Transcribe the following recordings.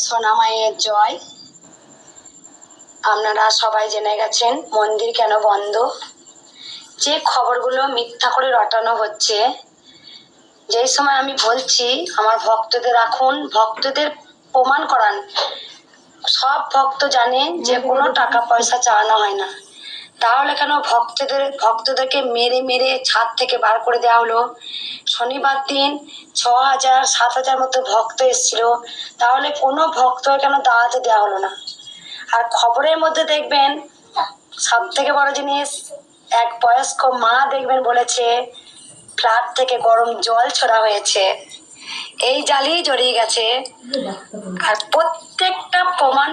সোনা মায়ের জয়। আপনারা সবাই জেনে গেছেন মন্দির কেন বন্ধ। যে খবরগুলো মিথ্যা করে রটানো হচ্ছে যেই সময় আমি বলছি আমার ভক্তদের রাখুন ভক্তদের প্রমাণ করান। সব ভক্ত জানে যে কোনো টাকা পয়সা চাওয়ানো হয় না। তাহলে কেন ভক্তদের, ভক্তদেরকে মেরে মেরে ছাদ থেকে বার করে দেওয়া হলো? শনিবার দিন ছ হাজার, সাত হাজার মতো ভক্ত এসেছিল। তাহলে কোনো ভক্ত কেন দাঁড়াতে দেওয়া হলো না? আর খবরের মধ্যে দেখবেন সব থেকে বড় জিনিস, এক বয়স্ক মা দেখবেন বলেছে, ফ্ল্যাট থেকে গরম জল ছড়া হয়েছে। এই জালেই জড়িয়ে গেছে। আর প্রত্যেকটা প্রমাণ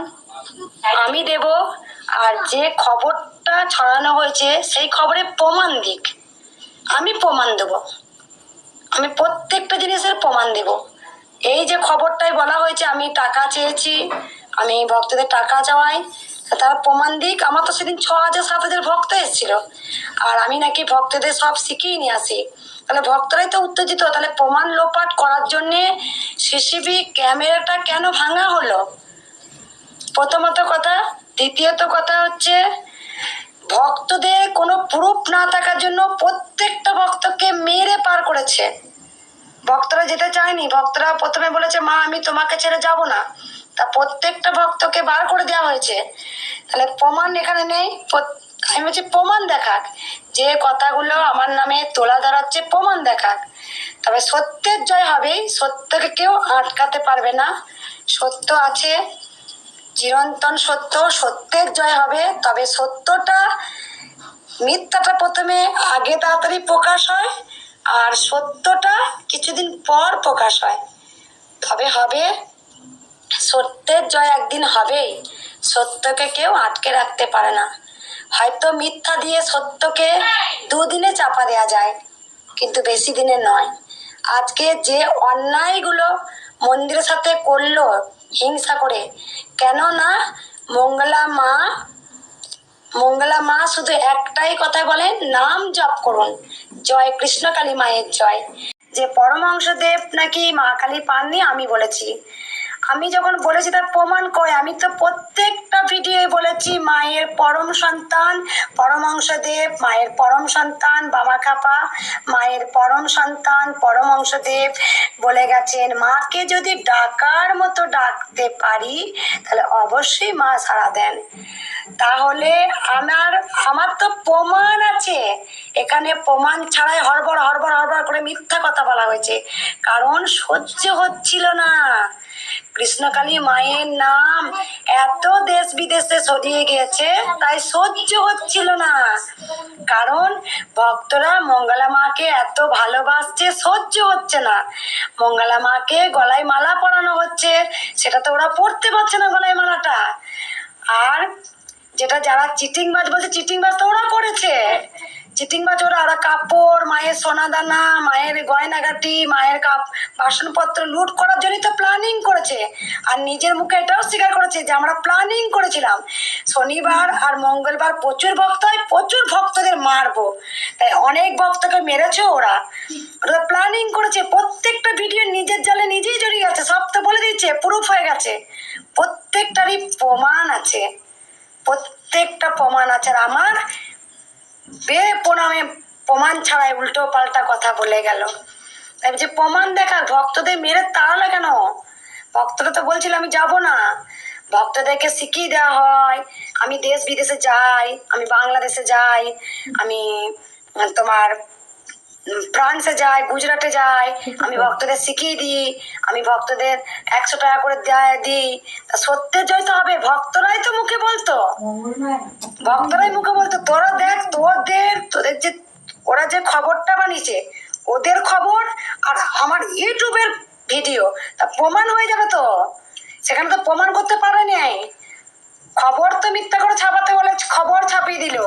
আমি দেব, আর যে খবরটা ছড়ানো হয়েছে, সেই খবরে প্রমাণ দিক। আমি প্রমাণ দেব। আমি প্রত্যেকটা জিনিসের প্রমাণ দেব। এই যে খবরটাই বলা হয়েছে, আমি টাকা চেয়েছি, আমি ভক্তদের টাকা চাওয়াই তারা প্রমাণ দিক। আমার তো সেদিন ছ হাজার, সাত হাজার ভক্ত এসেছিল। আর আমি নাকি ভক্তদের সব শিখিয়ে নিয়ে আসি। তাহলে ভক্তরাই তো উত্তেজিত। তাহলে প্রমাণ লোপাট করার জন্যে সিসিবি ক্যামেরাটা কেন ভাঙা হলো? প্রথমত কথা। দ্বিতীয়ত কথা হচ্ছে, ভক্তদের কোনো প্রুফ না থাকার জন্য প্রত্যেকটা ভক্তকে মেরে পার করেছে। ভক্তরা যেতে চায়নি। ভক্তরা প্রথমে বলেছে, মা, আমি তোমাকে ছেড়ে যাব না। তা প্রত্যেকটা ভক্তকে বার করে দেওয়া হয়েছে। তাহলে প্রমাণ এখানে নেই। আমি বলছি প্রমাণ দেখাক। যে কথাগুলো আমার নামে তোলা দাঁড়াচ্ছে প্রমাণ দেখাক। তবে সত্যের জয় হবেই। সত্যকে কেউ আটকাতে পারবে না। সত্য আছে। চিরন্তন সত্য। সত্যের জয় হবে। তবে সত্যটা, মিথ্যাটা প্রথমে আগে তাড়াতাড়ি প্রকাশ হয় আর সত্যটা কিছুদিন পর প্রকাশ হয়। তবে হবে সত্যের জয় একদিন হবেই। সত্যকে কেউ আটকে রাখতে পারে না। হয়তো মিথ্যা দিয়ে সত্যকে দুদিনে চাপা দেওয়া যায়, কিন্তু বেশি দিনে নয়। আজকে যে অন্যায়গুলো মন্দিরের সাথে করল হিংসা করে কেন না মঙ্গলা মা মঙ্গলা মা শুধু একটাই কথা বলেন নাম জপ করুন। জয় কৃষ্ণকালী মায়ের জয়। যে পরমহংসদেব নাকি মা কালী পাননি আমি বলেছি। আমি যখন বলেছি তার প্রমাণ কয়, আমি তো প্রত্যেকটা ভিডিওয়ে বলেছি, মায়ের পরম সন্তান পরমহংসদেব মায়ের পরম সন্তান, বাবা খাপা, মায়ের পরম সন্তান পরমহংসদেব বলে গেছেন, মাকে যদি ডাকার মতো ডাকতে পারি, তাহলে অবশ্যই মা সাড়া দেন। তাহলে আমার আমার তো প্রমাণ আছে। এখানে প্রমাণ ছাড়াই হড়বড় হড়বড় হড়বড় করে মিথ্যা কথা বলা হয়েছে। কারণ সহ্য হচ্ছিল না। কৃষ্ণকালী মায়ের নাম এত দেশ বিদেশে ছড়িয়ে গিয়েছে তাই সহ্য হচ্ছিল না। কারণ ভক্তরা মঙ্গলা মাকে এত ভালোবাসছে, সহ্য হচ্ছে না। মঙ্গলা মাকে গলায় মালা পরানো হচ্ছে, সেটা তো ওরা পড়তে পারছে না গলায় মালাটা। আর যেটা যারা চিটিং বাজ বলছে চিটিং বাজ তো ওরা করেছে। চিটিং বাজ ওরা ওরা কাপড়, মায়ের সোনা দানা মায়ের গয়নাগাটি, মায়ের কাপ, বাসনপত্র লুট করার জন্যই তো প্ল্যানিং করেছে। আর নিজের মুখে এটাও স্বীকার করেছে যে আমরা প্ল্যানিং করেছিলাম। শনিবার আর মঙ্গলবার প্রচুর ভক্ত হয়, প্রচুর ভক্তদের মারবো। তাই অনেক ভক্তকে মেরেছে ওরা। ওরা প্ল্যানিং করেছে, প্রত্যেকটা ভিডিও নিজের জালে নিজেই জড়িয়ে গেছে সব তো বলে দিচ্ছে প্রুফ হয়ে গেছে। প্রত্যেকটারই প্রমাণ আছে। প্রত্যেকটা প্রমাণ আছে। আর আমার বে প্রণামে প্রমাণ ছাড়াই উল্টো পাল্টা কথা বলে গেল। যে প্রমাণ দেখা, ভক্তদের মেরে তাড়ালে কেন? ভক্তরা তো বলছিল, আমি যাব না। ভক্তদেরকে শিখিয়ে দেওয়া হয়, আমি দেশ বিদেশে যাই, আমি বাংলাদেশে যাই, আমি তোমার ফ্রান্সে যাই গুজরাটে যাই আমি ভক্তদের শিখিয়ে দিই আমি ভক্তদের একশো টাকা করে দেয় দিই। তা সত্যের জয় তো হবে ভক্তরাই তো মুখে বলতো। ভক্তরাই মুখে বলতো তোরা দেখ তোদের তোদের যে ওরা যে খবরটা বানিয়েছে ওদের খবর আর আমার ইউটিউবের ভিডিও তা প্রমাণ হয়ে যাবে তো। সেখানে তো প্রমাণ করতে পারে নাই। খবর তো মিথ্যা করে ছাপাতে বলে খবর ছাপিয়ে দিল।